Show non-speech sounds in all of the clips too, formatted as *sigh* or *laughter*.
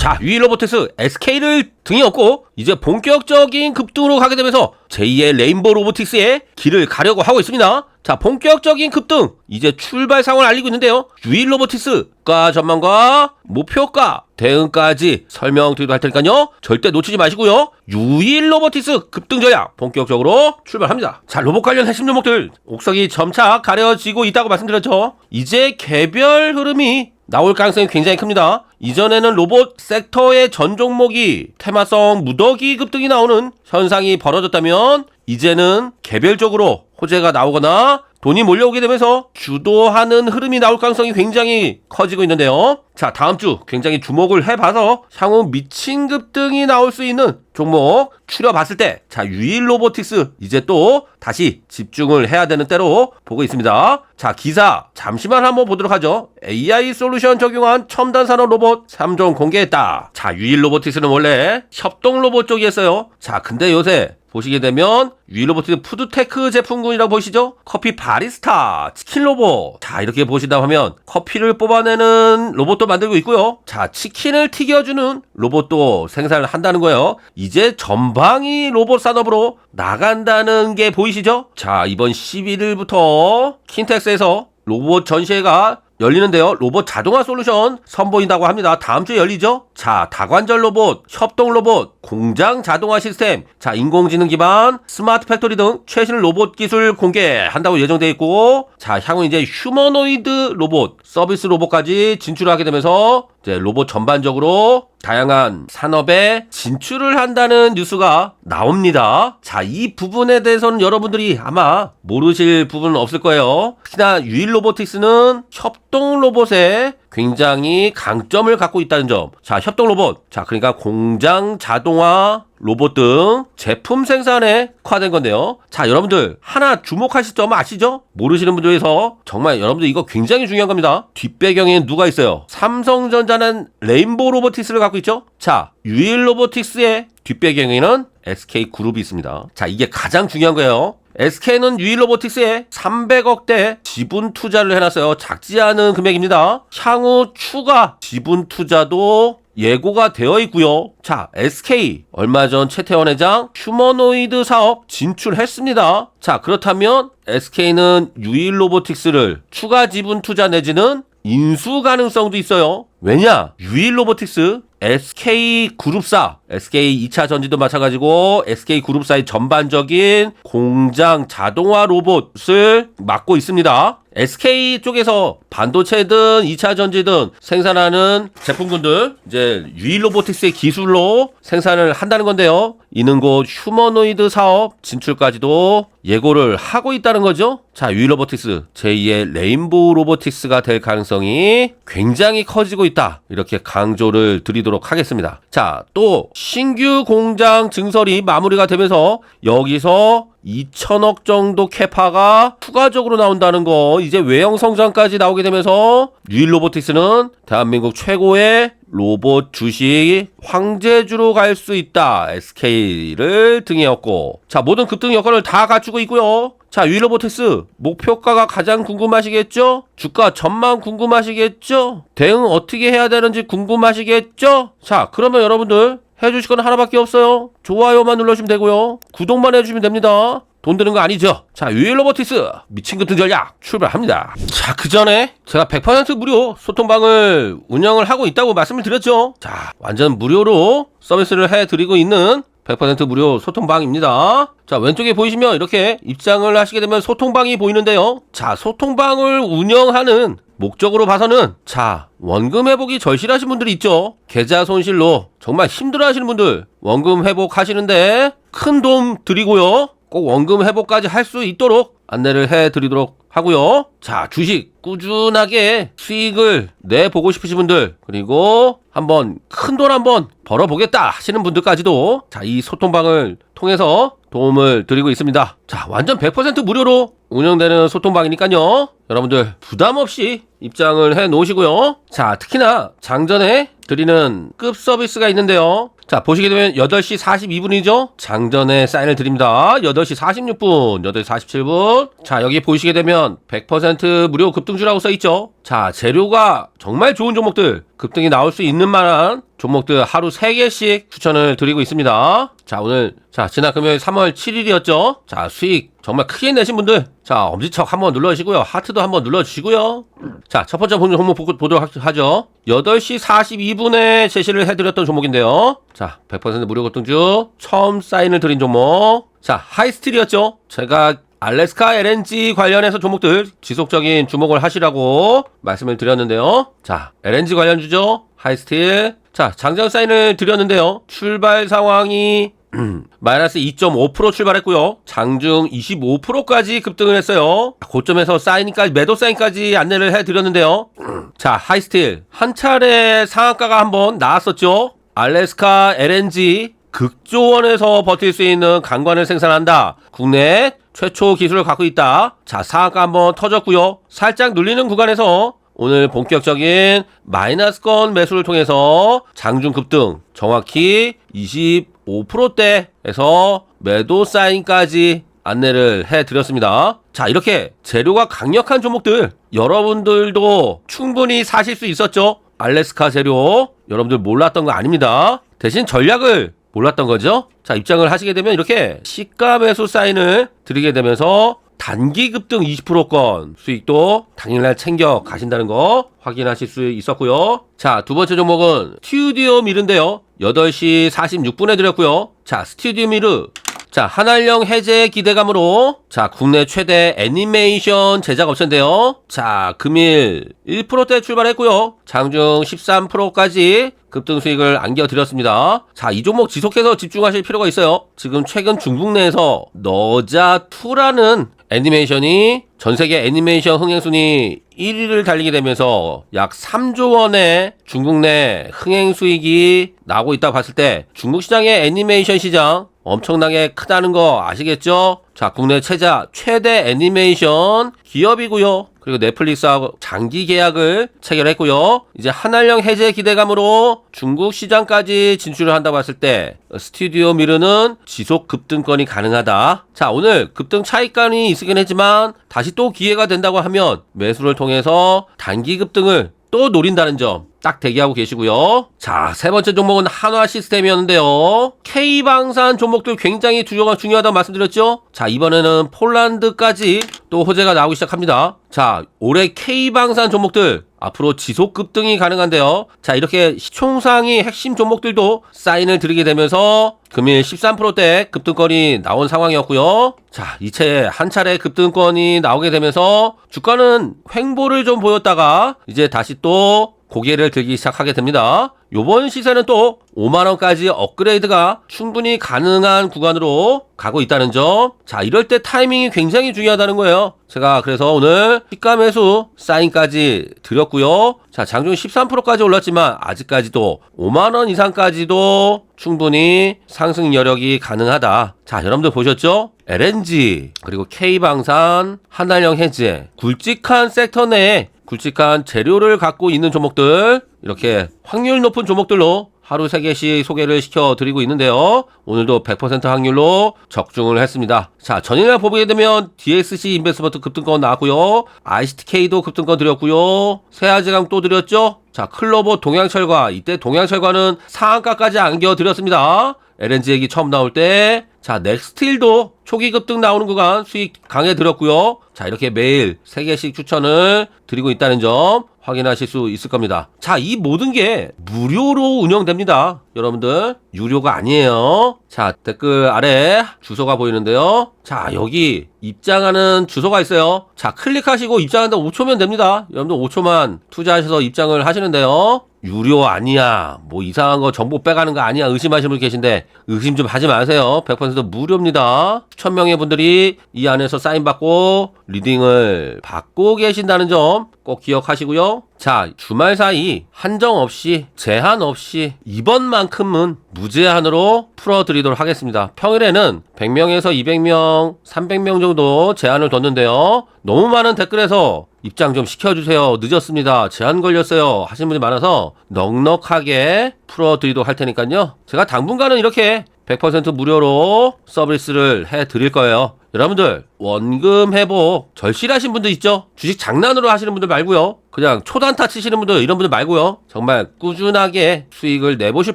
자, 유일 로보틱스 SK를 등에 업고 이제 본격적인 급등으로 가게 되면서 제2의 레인보 로보틱스의 길을 가려고 하고 있습니다. 자, 본격적인 급등 이제 출발 상황을 알리고 있는데요. 유일 로보틱스가 전망과 목표가 대응까지 설명드리도록 할 테니까요. 절대 놓치지 마시고요. 유일 로보틱스 급등 전략 본격적으로 출발합니다. 자, 로봇 관련 핵심 종목들 옥석이 점차 가려지고 있다고 말씀드렸죠. 이제 개별 흐름이 나올 가능성이 굉장히 큽니다. 이전에는 로봇 섹터의 전 종목이 테마성 무더기 급등이 나오는 현상이 벌어졌다면 이제는 개별적으로 호재가 나오거나 돈이 몰려오게 되면서 주도하는 흐름이 나올 가능성이 굉장히 커지고 있는데요. 자, 다음 주 굉장히 주목을 해봐서 향후 미친 급등이 나올 수 있는 종목 추려봤을 때, 자, 유일 로보틱스 이제 또 다시 집중을 해야 되는 때로 보고 있습니다. 자, 기사 잠시만 한번 보도록 하죠. AI 솔루션 적용한 첨단 산업 로봇 3종 공개했다. 자, 유일 로보틱스는 원래 협동 로봇 쪽이었어요. 자, 근데 요새 보시게 되면 유일로보틱스 푸드테크 제품군이라고 보시죠? 커피 바리스타, 치킨 로봇. 자, 이렇게 보시다 하면 커피를 뽑아내는 로봇도 만들고 있고요. 자, 치킨을 튀겨주는 로봇도 생산을 한다는 거예요. 이제 전방위 로봇 산업으로 나간다는 게 보이시죠? 자, 이번 11일부터 킨텍스에서 로봇 전시회가 열리는데요. 로봇 자동화 솔루션 선보인다고 합니다. 다음 주에 열리죠? 자, 다관절 로봇, 협동 로봇, 공장 자동화 시스템, 자, 인공지능 기반, 스마트 팩토리 등 최신 로봇 기술 공개한다고 예정되어 있고, 자, 향후 이제 휴머노이드 로봇, 서비스 로봇까지 진출하게 되면서 이제 로봇 전반적으로 다양한 산업에 진출을 한다는 뉴스가 나옵니다. 자, 이 부분에 대해서는 여러분들이 아마 모르실 부분은 없을 거예요. 특히나 유일 로보틱스는 협동 로봇에 굉장히 강점을 갖고 있다는 점. 자, 협동 로봇. 자, 그러니까 공장 자동화 로봇 등 제품 생산에 특화된 건데요. 자, 여러분들 하나 주목하실 점 아시죠? 모르시는 분들 위해서 정말 여러분들 이거 굉장히 중요한 겁니다. 뒷배경에는 누가 있어요? 삼성전자는 레인보우 로보틱스를 갖고 있죠? 자, 유일 로보틱스의 뒷배경에는 SK 그룹이 있습니다. 자, 이게 가장 중요한 거예요. SK는 유일 로보틱스에 300억대 지분 투자를 해놨어요. 작지 않은 금액입니다. 향후 추가 지분 투자도 예고가 되어 있고요. 자, SK 얼마 전 최태원 회장 휴머노이드 사업 진출했습니다. 자, 그렇다면 SK는 유일 로보틱스를 추가 지분 투자 내지는 인수 가능성도 있어요. 왜냐? 유일 로보틱스 SK 그룹사, SK 2차 전지도 마찬가지고 SK 그룹사의 전반적인 공장 자동화 로봇을 맡고 있습니다. SK 쪽에서 반도체든 2차 전지든 생산하는 제품군들 이제 유일 로보틱스의 기술로 생산을 한다는 건데요. 이는 곧 휴머노이드 사업 진출까지도 예고를 하고 있다는 거죠. 자, 유일 로보틱스 제2의 레인보우 로보틱스가 될 가능성이 굉장히 커지고 있다. 이렇게 강조를 드리도록 하겠습니다. 자, 또 신규 공장 증설이 마무리가 되면서 여기서 2천억 정도 캐파가 추가적으로 나온다는 거 이제 외형 성장까지 나오게 되면서 유일 로보틱스는 대한민국 최고의 로봇 주식 황제주로 갈 수 있다. SK를 등에 업고 자 모든 급등 여건을 다 갖추고 있고요. 자 유일 로보틱스 목표가가 가장 궁금하시겠죠? 주가 전망 궁금하시겠죠? 대응 어떻게 해야 되는지 궁금하시겠죠? 자 그러면 여러분들 해주실 건 하나밖에 없어요. 좋아요만 눌러주시면 되고요. 구독만 해주시면 됩니다. 돈 드는 거 아니죠? 자, 유일 로보틱스 미친 급등 전략 출발합니다. 자, 그 전에 제가 100% 무료 소통방을 운영을 하고 있다고 말씀을 드렸죠. 자, 완전 무료로 서비스를 해드리고 있는 100% 무료 소통방입니다. 자, 왼쪽에 보이시면 이렇게 입장을 하시게 되면 소통방이 보이는데요. 자, 소통방을 운영하는 목적으로 봐서는 자, 원금 회복이 절실하신 분들이 있죠. 계좌 손실로 정말 힘들어 하시는 분들 원금 회복 하시는데 큰 도움 드리고요. 꼭 원금 회복까지 할 수 있도록 안내를 해 드리도록 하고요. 자, 주식 꾸준하게 수익을 내보고 싶으신 분들, 그리고 한번 큰 돈 한번 벌어보겠다 하시는 분들까지도 자, 이 소통방을 통해서 도움을 드리고 있습니다. 자, 완전 100% 무료로 운영되는 소통방이니까요. 여러분들 부담 없이 입장을 해 놓으시고요. 자, 특히나 장전에 드리는 급 서비스가 있는데요. 자, 보시게 되면 8시 42분이죠? 장전에 사인을 드립니다. 8시 46분, 8시 47분. 자, 여기 보시게 되면 100% 무료 급등주라고 써있죠? 자, 재료가 정말 좋은 종목들, 급등이 나올 수 있는 만한 종목들 하루 3개씩 추천을 드리고 있습니다. 자, 오늘, 자, 지난 금요일 3월 7일이었죠? 자, 수익 정말 크게 내신 분들, 자, 엄지척 한번 눌러주시고요. 하트도 한번 눌러주시고요. 자, 첫 번째 본 종목 보- 보도록 하- 하죠. 8시 42분에 제시를 해드렸던 종목인데요. 자, 100% 무료 급등주, 처음 사인을 드린 종목. 자, 하이스틸이었죠? 제가 알래스카 LNG 관련해서 종목들 지속적인 주목을 하시라고 말씀을 드렸는데요. 자, LNG 관련 주죠. 하이스틸. 자, 장전 사인을 드렸는데요. 출발 상황이 *clears throat* 마이너스 2.5% 출발했고요. 장중 25%까지 급등을 했어요. 고점에서 사인까지 매도 사인까지 안내를 해드렸는데요. *clears throat* 자, 하이스틸 한 차례 상한가가 한번 나왔었죠. 알래스카 LNG 극조원에서 버틸 수 있는 강관을 생산한다. 국내 최초 기술을 갖고 있다. 자, 상한가 한번 터졌고요. 살짝 눌리는 구간에서 오늘 본격적인 마이너스권 매수를 통해서 장중 급등 정확히 25%대에서 매도 사인까지 안내를 해 드렸습니다. 자, 이렇게 재료가 강력한 종목들 여러분들도 충분히 사실 수 있었죠? 알래스카 재료 여러분들 몰랐던 거 아닙니다. 대신 전략을 몰랐던 거죠. 자, 입장을 하시게 되면 이렇게 시가 매수 사인을 드리게 되면서 단기 급등 20%권 수익도 당일날 챙겨 가신다는 거 확인하실 수 있었고요. 자, 두 번째 종목은 스튜디오 미르인데요. 8시 46분에 드렸고요. 자, 스튜디오 미르 자, 한알령 해제 기대감으로 자, 국내 최대 애니메이션 제작 업체인데요. 자, 금일 1%대 출발했고요. 장중 13%까지 급등 수익을 안겨드렸습니다. 자, 이 종목 지속해서 집중하실 필요가 있어요. 지금 최근 중국 내에서 너자2라는 애니메이션이 전 세계 애니메이션 흥행 순위 1위를 달리게 되면서 약 3조 원의 중국 내 흥행 수익이 나오고 있다고 봤을 때 중국 시장의 애니메이션 시장 엄청나게 크다는 거 아시겠죠? 자, 국내 최자 최대 애니메이션 기업이고요. 그리고 넷플릭스하고 장기 계약을 체결했고요. 이제 한알령 해제 기대감으로 중국 시장까지 진출을 한다고 봤을 때 스튜디오 미르는 지속 급등권이 가능하다. 자, 오늘 급등 차익감이 있긴 했지만 다시 또 기회가 된다고 하면 매수를 통해서 단기 급등을 또 노린다는 점 딱 대기하고 계시고요. 자, 세 번째 종목은 한화 시스템이었는데요. K방산 종목들 굉장히 주요가 중요하다고 말씀드렸죠? 자, 이번에는 폴란드까지 또 호재가 나오기 시작합니다. 자, 올해 K방산 종목들 앞으로 지속 급등이 가능한데요. 자, 이렇게 시총상위 핵심 종목들도 사인을 드리게 되면서 금일 13%대 급등권이 나온 상황이었고요. 자, 이채 한 차례 급등권이 나오게 되면서 주가는 횡보를 좀 보였다가 이제 다시 또 고개를 들기 시작하게 됩니다. 요번 시세는 또 5만원까지 업그레이드가 충분히 가능한 구간으로 가고 있다는 점. 자, 이럴 때 타이밍이 굉장히 중요하다는 거예요. 제가 그래서 오늘 시가 매수 사인까지 드렸고요. 자, 장중 13%까지 올랐지만 아직까지도 5만원 이상까지도 충분히 상승 여력이 가능하다. 자, 여러분들 보셨죠? LNG, 그리고 K방산, 한달령 해제, 굵직한 섹터 내에 굵직한 재료를 갖고 있는 종목들 이렇게 확률 높은 종목들로 하루 3개씩 소개를 시켜드리고 있는데요. 오늘도 100% 확률로 적중을 했습니다. 자, 전일날 보게 되면 DXC 인베스먼트 급등권 나왔고요. ICTK도 급등권 드렸고요. 세아지강 또 드렸죠. 자, 클로버 동양철과 이때 동양철과는 상한가까지 안겨드렸습니다. LNG 얘기 처음 나올 때 자, 넥스틸도 초기 급등 나오는 구간 수익 강해 드렸고요. 자, 이렇게 매일 3개씩 추천을 드리고 있다는 점 확인하실 수 있을 겁니다. 자, 이 모든 게 무료로 운영됩니다. 여러분들, 유료가 아니에요. 자, 댓글 아래 주소가 보이는데요. 자, 여기 입장하는 주소가 있어요. 자, 클릭하시고 입장하는데 5초면 됩니다. 여러분들 5초만 투자하셔서 입장을 하시는데요. 유료 아니야. 뭐 이상한 거 정보 빼가는 거 아니야. 의심하시는 분 계신데 의심 좀 하지 마세요. 100% 무료입니다. 수천 명의 분들이 이 안에서 사인 받고 리딩을 받고 계신다는 점 꼭 기억하시고요. 자, 주말 사이 한정 없이 제한 없이 이번만큼은 무제한으로 풀어드리도록 하겠습니다. 평일에는 100명에서 200명, 300명 정도 제한을 뒀는데요. 너무 많은 댓글에서 입장 좀 시켜주세요. 늦었습니다. 제한 걸렸어요. 하시는 분이 많아서 넉넉하게 풀어드리도록 할 테니까요. 제가 당분간은 이렇게 100% 무료로 서비스를 해 드릴 거예요. 여러분들 원금 회복 절실하신 분들 있죠? 주식 장난으로 하시는 분들 말고요. 그냥 초단타 치시는 분들 이런 분들 말고요. 정말 꾸준하게 수익을 내보실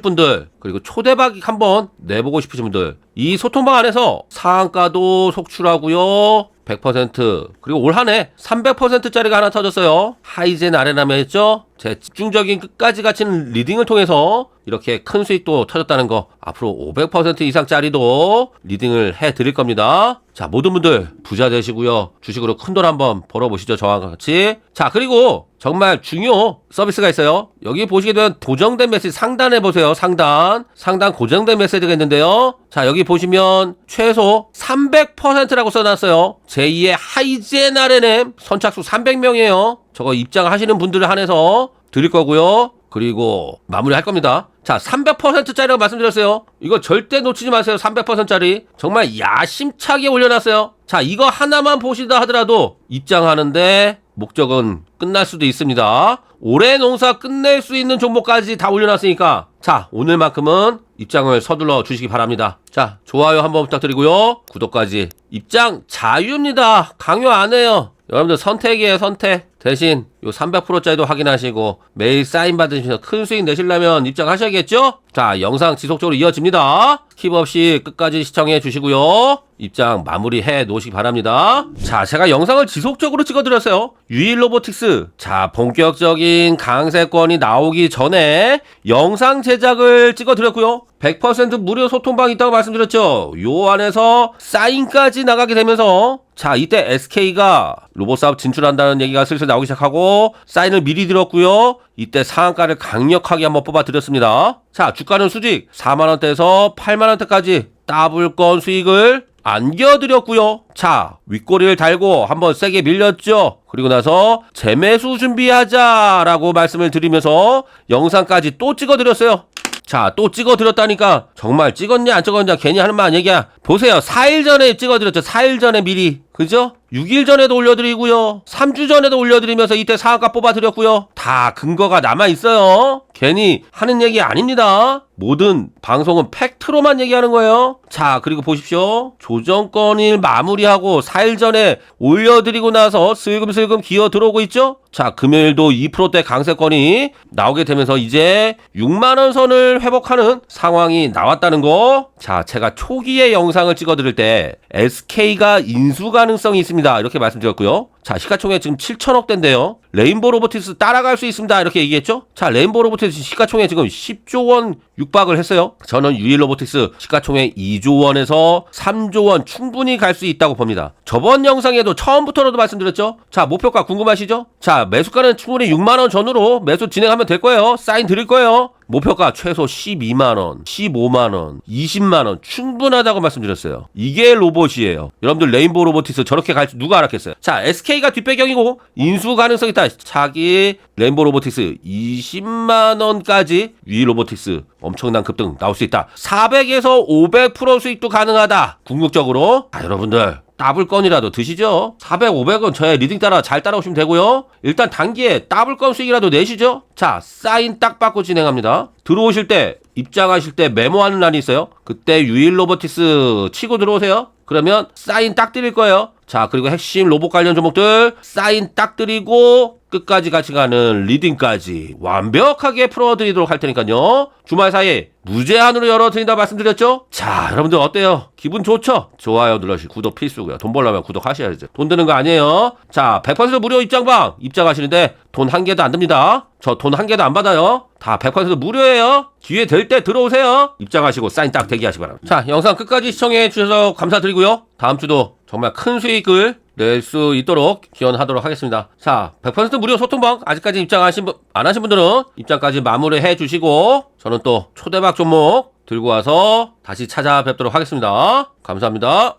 분들 그리고 초대박 한번 내보고 싶으신 분들 이 소통방 안에서 상한가도 속출하고요. 100% 그리고 올 한해 300%짜리가 하나 터졌어요. 하이젠 아레나면 했죠? 제 집중적인 끝까지 갇힌 리딩을 통해서 이렇게 큰 수익도 터졌다는 거 앞으로 500% 이상짜리도 리딩을 해 드릴 겁니다. 자, 모든 분들 부자 되시고요. 주식으로 큰 돈 한번 벌어보시죠. 저와 같이. 자, 그리고 정말 중요 서비스가 있어요. 여기 보시게 되면 고정된 메시지 상단에 보세요. 상단. 상단 고정된 메시지가 있는데요. 자, 여기 보시면 최소 300%라고 써놨어요. 제2의 하이젠 RNM 선착수 300명이에요. 저거 입장하시는 분들을 한해서 드릴 거고요. 그리고 마무리 할 겁니다. 자, 300%짜리라고 말씀드렸어요. 이거 절대 놓치지 마세요. 300%짜리. 정말 야심차게 올려놨어요. 자, 이거 하나만 보시다 하더라도 입장하는데 목적은 끝날 수도 있습니다. 올해 농사 끝낼 수 있는 종목까지 다 올려놨으니까 자, 오늘만큼은 입장을 서둘러 주시기 바랍니다. 자, 좋아요 한번 부탁드리고요. 구독까지. 입장 자유입니다. 강요 안 해요. 여러분들 선택이에요, 선택. 대신 요 300%짜리도 확인하시고 매일 사인 받으시면서 큰 수익 내시려면 입장하셔야겠죠? 자, 영상 지속적으로 이어집니다. 킵 없이 끝까지 시청해 주시고요. 입장 마무리해 놓으시기 바랍니다. 자, 제가 영상을 지속적으로 찍어드렸어요. 유일 로보틱스. 자, 본격적인 강세권이 나오기 전에 영상 제작을 찍어드렸고요. 100% 무료 소통방 있다고 말씀드렸죠. 요 안에서 사인까지 나가게 되면서 자, 이때 SK가 로봇사업 진출한다는 얘기가 슬슬 나오기 시작하고 사인을 미리 드렸고요. 이때 상한가를 강력하게 한번 뽑아 드렸습니다. 자, 주가는 수직 4만 원대에서 8만 원대까지 더블건 수익을 안겨드렸고요. 자, 윗꼬리를 달고 한번 세게 밀렸죠. 그리고 나서 재매수 준비하자라고 말씀을 드리면서 영상까지 또 찍어드렸어요. 자, 또 찍어드렸다니까 정말 찍었냐 안 찍었냐 괜히 하는 말 얘기야. 보세요. 4일 전에 찍어드렸죠. 4일 전에 미리. 그죠? 6일 전에도 올려드리고요. 3주 전에도 올려드리면서 이때 상한가 뽑아드렸고요. 다 근거가 남아 있어요. 괜히 하는 얘기 아닙니다. 모든 방송은 팩트로만 얘기하는 거예요. 자, 그리고 보십시오. 조정권일 마무리하고 4일 전에 올려드리고 나서 슬금슬금 기어 들어오고 있죠? 자, 금요일도 2%대 강세권이 나오게 되면서 이제 6만원 선을 회복하는 상황이 나왔다는 거. 자, 제가 초기에 영상을 찍어드릴 때 SK가 인수 가능성이 있습니다. 이렇게 말씀드렸고요. 자, 시가총액 지금 7천억 대인데요. 레인보 로보틱스 따라갈 수 있습니다. 이렇게 얘기했죠? 자, 레인보 로보틱스 시가총액 지금 10조 원 육박을 했어요. 저는 유일 로보틱스 시가총액 2조 원에서 3조 원 충분히 갈 수 있다고 봅니다. 저번 영상에도 처음부터라도 말씀드렸죠? 자, 목표가 궁금하시죠? 자, 매수가는 충분히 6만 원 전후로 매수 진행하면 될 거예요. 사인 드릴 거예요. 목표가 최소 12만원, 15만원, 20만원 충분하다고 말씀드렸어요. 이게 로봇이에요. 여러분들 레인보우 로보틱스 저렇게 갈 줄 누가 알았겠어요? 자, SK가 뒷배경이고 인수 가능성 있다. 차기 레인보우 로보틱스 20만원까지 위 로보틱스 엄청난 급등 나올 수 있다. 400에서 500% 수익도 가능하다. 궁극적으로. 아, 여러분들. 더블건이라도 드시죠. 400, 500원 저의 리딩 따라 잘 따라오시면 되고요. 일단 단기에 더블건 수익이라도 내시죠. 자, 사인 딱 받고 진행합니다. 들어오실 때, 입장하실 때 메모하는 날이 있어요. 그때 유일 로보틱스 치고 들어오세요. 그러면 사인 딱 드릴 거예요. 자, 그리고 핵심 로봇 관련 종목들 사인 딱 드리고 끝까지 같이 가는 리딩까지 완벽하게 풀어드리도록 할 테니까요. 주말 사이에 무제한으로 열어드린다 말씀드렸죠? 자, 여러분들 어때요? 기분 좋죠? 좋아요 눌러주시고 구독 필수고요. 돈 벌려면 구독하셔야죠. 돈 드는 거 아니에요. 자, 100% 무료 입장방 입장하시는데 돈 한 개도 안 듭니다. 저 돈 한 개도 안 받아요. 다 100% 무료예요. 기회 될 때 들어오세요. 입장하시고 사인 딱 대기하시기 바랍니다. 자, 영상 끝까지 시청해 주셔서 감사드리고요. 다음 주도 정말 큰 수익을 낼 수 있도록 기원하도록 하겠습니다. 자, 100% 무료 소통방 아직까지 입장 하신 분, 안 하신 분들은 입장까지 마무리해 주시고 저는 또 초대박 종목 들고 와서 다시 찾아뵙도록 하겠습니다. 감사합니다.